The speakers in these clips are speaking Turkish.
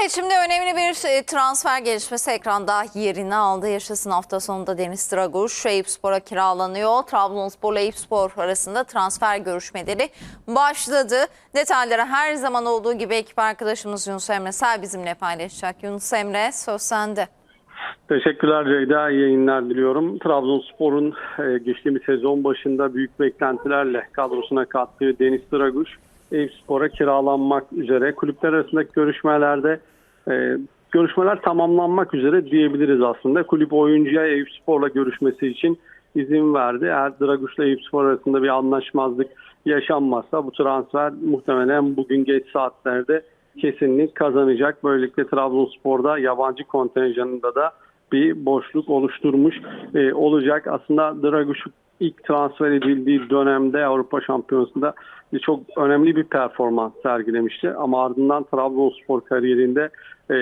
Evet şimdi önemli bir e, transfer gelişmesi ekranda yerini aldı. Yaşasın hafta sonunda Deniz Draguş Eyüpspor'a kiralanıyor. Trabzonspor ile Eyüpspor arasında transfer görüşmeleri başladı. Detayları her zaman olduğu gibi ekip arkadaşımız Yunus Emre Sel bizimle paylaşacak. Yunus Emre söz sende. Teşekkürler Ceyda. İyi yayınlar diliyorum. Trabzonspor'un e, geçtiğimiz sezon başında büyük beklentilerle kadrosuna kattığı Deniz Draguş Eyüpspor'a kiralanmak üzere. Kulüpler arasındaki görüşmelerde e, görüşmeler tamamlanmak üzere diyebiliriz aslında. Kulüp oyuncuya Eyüpspor'la görüşmesi için izin verdi. Eğer Draguş'la Eyüpspor arasında bir anlaşmazlık yaşanmazsa bu transfer muhtemelen bugün geç saatlerde kesinlik kazanacak. Böylelikle Trabzonspor'da yabancı kontenjanında da bir boşluk oluşturmuş e, olacak. Aslında Draguş ilk transfer edildiği dönemde Avrupa Şampiyonası'nda çok önemli bir performans sergilemişti. Ama ardından Trabzonspor kariyerinde e,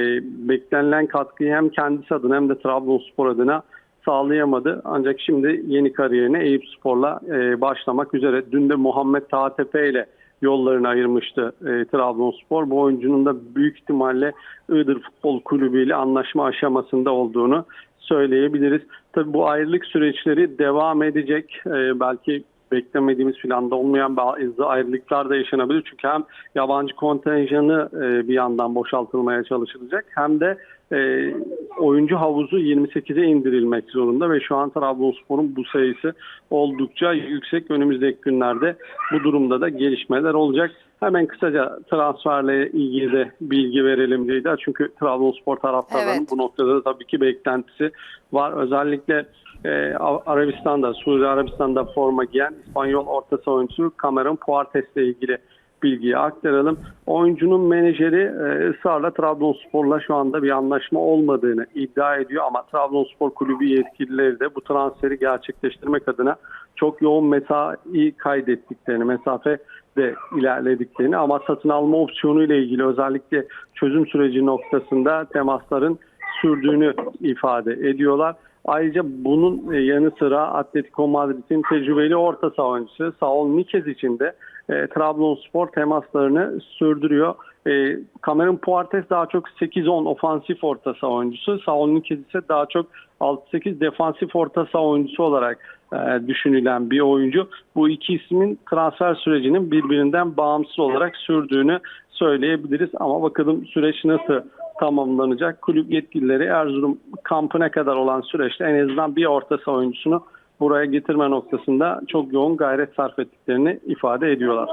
beklenilen katkıyı hem kendisi adına hem de Trabzonspor adına sağlayamadı. Ancak şimdi yeni kariyerine Eyüpspor'la e, başlamak üzere. Dün de Muhammed Tahtepe ile yollarını ayırmıştı e, Trabzonspor. Bu oyuncunun da büyük ihtimalle Iğdır Futbol Kulübü ile anlaşma aşamasında olduğunu söyleyebiliriz. Tabii bu ayrılık süreçleri devam edecek. E, belki beklemediğimiz planda olmayan bazı ayrılıklar da yaşanabilir. Çünkü hem yabancı kontenjanı e, bir yandan boşaltılmaya çalışılacak hem de e, oyuncu havuzu 28'e indirilmek zorunda ve şu an Trabzonspor'un bu sayısı oldukça yüksek. Önümüzdeki günlerde bu durumda da gelişmeler olacak. Hemen kısaca transferle ilgili de bilgi verelim Ceyda. Çünkü Trabzonspor taraftarlarının Evet. bu noktada da tabii ki beklentisi var. Özellikle e, Arabistan'da, Suudi Arabistan'da forma giyen İspanyol orta oyuncusu Cameron Puertes ile ilgili bilgiyi aktaralım. Oyuncunun menajeri e, ısrarla Trabzonspor'la şu anda bir anlaşma olmadığını iddia ediyor ama Trabzonspor kulübü yetkilileri de bu transferi gerçekleştirmek adına çok yoğun mesai kaydettiklerini, mesafe de ilerlediklerini ama satın alma opsiyonu ile ilgili özellikle çözüm süreci noktasında temasların sürdüğünü ifade ediyorlar. Ayrıca bunun e, yanı sıra Atletico Madrid'in tecrübeli orta saha oyuncusu Saul Nikez için de e, Trabzonspor temaslarını sürdürüyor. E, Cameron Puertes daha çok 8-10 ofansif orta saha oyuncusu. Saul Nikez ise daha çok 6-8 defansif orta saha oyuncusu olarak e, düşünülen bir oyuncu. Bu iki ismin transfer sürecinin birbirinden bağımsız olarak sürdüğünü söyleyebiliriz. Ama bakalım süreç nasıl tamamlanacak? Kulüp yetkilileri Erzurum kampına kadar olan süreçte en azından bir orta saha oyuncusunu buraya getirme noktasında çok yoğun gayret sarf ettiklerini ifade ediyorlar.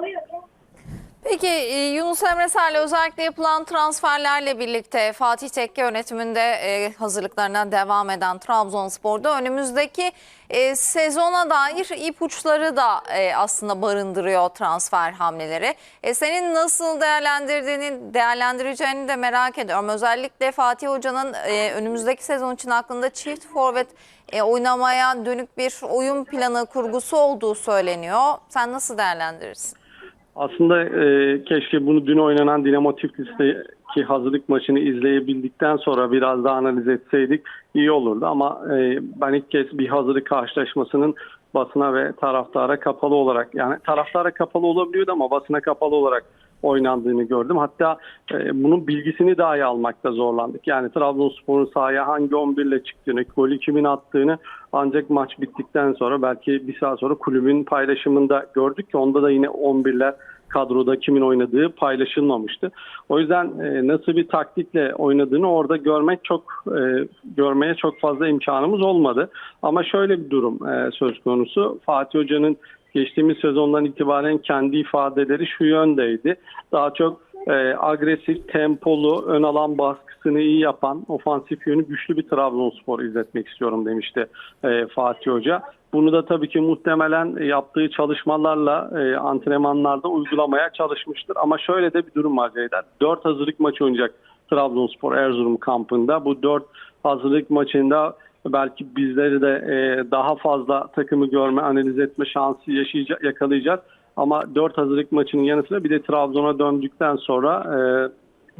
Peki e, Yunus Emre Sel'le özellikle yapılan transferlerle birlikte Fatih Tekke yönetiminde e, hazırlıklarına devam eden Trabzonspor'da önümüzdeki e, sezona dair ipuçları da aslında barındırıyor transfer hamleleri. Senin nasıl değerlendirdiğini, değerlendireceğini de merak ediyorum. Özellikle Fatih Hoca'nın önümüzdeki sezon için aklında çift forvet oynamaya dönük bir oyun planı kurgusu olduğu söyleniyor. Sen nasıl değerlendirirsin? Aslında e, keşke bunu dün oynanan Dinamo Tiflis'teki hazırlık maçını izleyebildikten sonra biraz daha analiz etseydik iyi olurdu. Ama e, ben ilk kez bir hazırlık karşılaşmasının basına ve taraftara kapalı olarak yani taraftara kapalı olabiliyordu ama basına kapalı olarak oynandığını gördüm. Hatta e, bunun bilgisini dahi almakta zorlandık. Yani Trabzonspor'un sahaya hangi 11 ile çıktığını, golü kimin attığını ancak maç bittikten sonra belki bir saat sonra kulübün paylaşımında gördük ki onda da yine 11'ler kadroda kimin oynadığı paylaşılmamıştı. O yüzden e, nasıl bir taktikle oynadığını orada görmek çok e, görmeye çok fazla imkanımız olmadı. Ama şöyle bir durum e, söz konusu. Fatih Hoca'nın geçtiğimiz sezondan itibaren kendi ifadeleri şu yöndeydi. Daha çok e, agresif, tempolu, ön alan baskısını iyi yapan, ofansif yönü güçlü bir Trabzonspor izletmek istiyorum demişti e, Fatih Hoca. Bunu da tabii ki muhtemelen yaptığı çalışmalarla e, antrenmanlarda uygulamaya çalışmıştır. Ama şöyle de bir durum var Ceyda. 4 hazırlık maçı oynayacak Trabzonspor Erzurum kampında. Bu 4 hazırlık maçında belki bizleri de e, daha fazla takımı görme, analiz etme şansı yaşayacak, yakalayacağız. Ama 4 hazırlık maçının yanı sıra bir de Trabzon'a döndükten sonra e,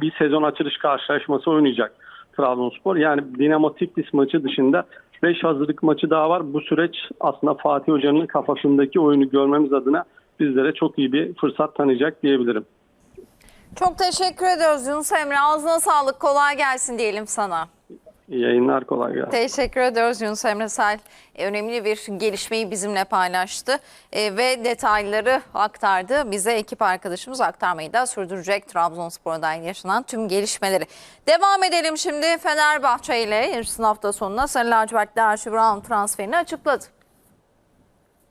bir sezon açılış karşılaşması oynayacak Trabzonspor. Yani Dinamo Tiflis maçı dışında 5 hazırlık maçı daha var. Bu süreç aslında Fatih Hoca'nın kafasındaki oyunu görmemiz adına bizlere çok iyi bir fırsat tanıyacak diyebilirim. Çok teşekkür ediyoruz Yunus Emre. Ağzına sağlık. Kolay gelsin diyelim sana. Yayınlar kolay gelsin. Teşekkür ediyoruz Yunus Emre Sel. E, Önemli bir gelişmeyi bizimle paylaştı e, ve detayları aktardı. Bize ekip arkadaşımız aktarmayı da sürdürecek Trabzonspor'dan yaşanan tüm gelişmeleri. Devam edelim şimdi Fenerbahçe ile yarışın hafta sonuna Sarı Lacivertli Brown transferini açıkladı.